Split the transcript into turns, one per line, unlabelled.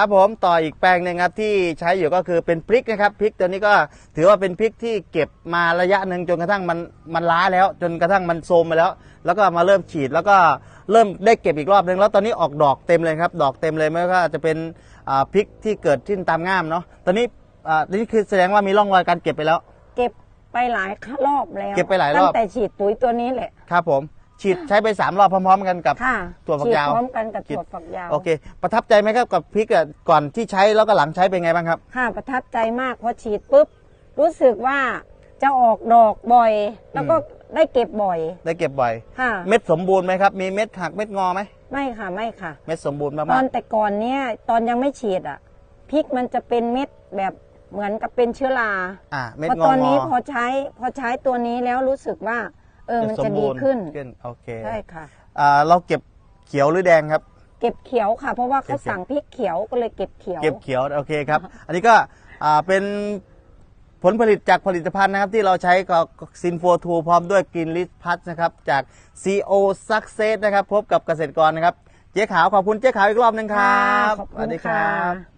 ครับผมต่ออีกแปลงหนึงครับที่ใช้อยู่ก็คือเป็นพริกนะครับพริกตัวนี้ก็ถือว่าเป็นพริกที่เก็บมาระยะหนึ่งจนกระทั่งมันมันล้าแล้ว จนกระทั่งมันโทรมไปแล้ว แล้วก็มาเริ่มฉีดแล้วก็เริ่มได้เก็บอีกรอบหนึ่งแล้วตอนนี้ออกดอกเต็มเลยครับ ดอกเต็มเลยไม่ว่าจะเป็นอ่าพริกที่เกิดขึ้นตามง่ามเนาะตอนนี้อ่านี่คือแสดงว่ามีร่องรอยการเก็บไปแล้ว
เก็บไปหลายรอบแล้ว
เก็บไปหลายรอบ
ตั้งแต่ฉีดปุ๋ยตัวนี้แหละ
ครับผม ฉีดใช้ไปสามรอบพร้อมๆกันกับ
ค่ะ
ถั่วฝัก
ฉีด
ยาว
พร้อมกันกับ
ฉีด
ถั่วฝักยาว
โอเค ประทับใจไหมครับกับพริกอะก่อนที่ใช้แล้วก็หลังใช้เป็นไงบ้างครับ
ค่ะประทับใจมากพอฉีดปุ๊บ รู้สึกว่าจะออกดอกบ่อย แล้วก็ได้เก็บบ่อย
ได้เก็บบ่อย
ค่ะ
เม็ดสมบูรณ์ไหมครับ มีเม็ดหักเม็ดงอไหม
ไม่ค่ะไม่ค่ะ
เม็ดสมบูรณ์
ต
มา
อกนแต่ก่อนเนี้ยตอนยังไม่ฉีดอะพริกมันจะเป็นเม็ดแบบเหมือนกับเป็นเชื้อรา
ๆอ่าเม็ด
พองต
อ
อน
ง
นี้
อ
พอใช้พอใช้ตัวนี้แล้วรู้สึกว่า เออมันจะดีขึ้น
ขึ้นโอเค
ใช่ค่ะ
อ่าเราเก็บเขียวหรือแดงครับ
เก็บเขียวค่ะ เพราะว่า
เก็
เขา
บเขียว
สั่งพริกเขียวก็เลยเก็บเขียว
เก็บเขียวโอเคครับ อันนี้ก็อ่าเป็นผลผลิตจากผลิตภัณฑ์นะครับที่เราใช้กับซินโฟทูพร้อมด้วยกินลิสพัทนะครับ จาก CO Success นะครับ พบกับเกษตรกรนะครับ เจ๊ขาวขอบคุณเจ๊ขาวอีกรอบหนึงครับ
ขอบ
ส
คุ
วัส
ณ
ดีค
ค่ะ
รับ